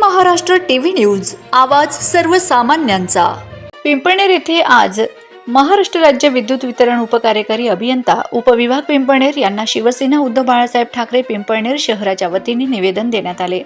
Maharashtra TV news आवाज सर्वसामान्यांचा. पिंपणेर येथे आज महाराष्ट्र राज्य विद्युत वितरण उपकार्यकारी अभियंता उपविभाग पिंपळनेर यांना शिवसेना उद्धव बाळासाहेब ठाकरे पिंपळनेर शहराच्या वतीने निवेदन देण्यात आले.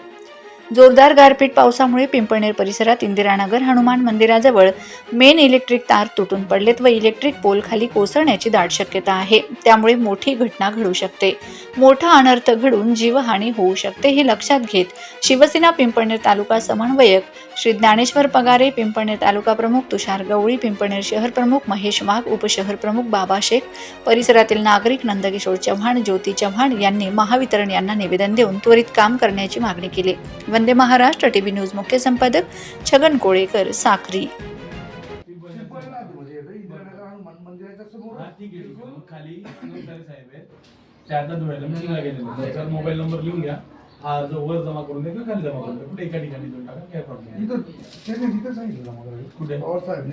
जोरदार गारपीट पावसामुळे पिंपळनेर परिसरात इंदिरानगर हनुमान मंदिराजवळ मेन इलेक्ट्रिक तार तुटून पडलेत व इलेक्ट्रिक पोल खाली कोसळण्याची दाट शक्यता आहे. त्यामुळे मोठी घटना घडू शकते. मोठा अनर्थ घडून जीवहानी होऊ शकते हे लक्षात घेत शिवसेना पिंपळनेर तालुका समन्वयक श्री ज्ञानेश्वर पगारे पिंपळनेर तालुका प्रमुख तुषार गवळी पिंपळनेर शहर प्रमुख महेश वाघ उपशहर प्रमुख बाबा शेख परिसरातील नागरिक नंदकिशोर चव्हाण ज्योती चव्हाण यांनी महावितरण यांना निवेदन देऊन त्वरित काम करण्याची मागणी केली. वंदे महाराष्ट्र टीव्ही न्यूज मुख्य संपादक छगन कोळेकर. त्याच्यावर मोबाईल नंबर लिहून घ्या हा जो वर जमा करून द्या किंवा खाली जमा करून द्या कुठे एका ठिकाणी देऊन टाका काय प्रॉब्लेम कुठे? साहेब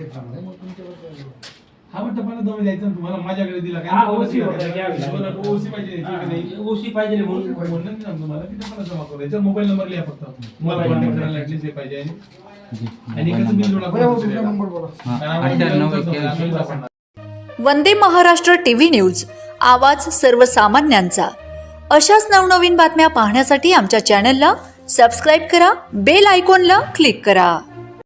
हा पण टपाला जमा द्यायचा ना तुम्हाला माझ्याकडे दिला काय हा, OC वगैरे? घ्यावी लागेल. तुम्हाला OC पाहिजे द्यायची का नाही? ओसी पाहिजे म्हणून. म्हणून नाही तुम्हाला की टपाला जमा करू याच्यावर मोबाईल नंबर लिहा फक्त. मला कॉन्टॅक्ट करायला ऍटलीस्ट हे पाहिजे आणि एकाचं बिल जोडा नंबर. बोला. अठ्ठ्याण्णव एक्क्याऐंशी. वंदे महाराष्ट्र टीव्ही न्यूज. आवाज सर्वसामान्यांचा. अशाच नवनवीन बातम्या पाहण्यासाठी आमच्या चॅनलला सबस्क्राईब करा बेल आयकॉनला क्लिक करा.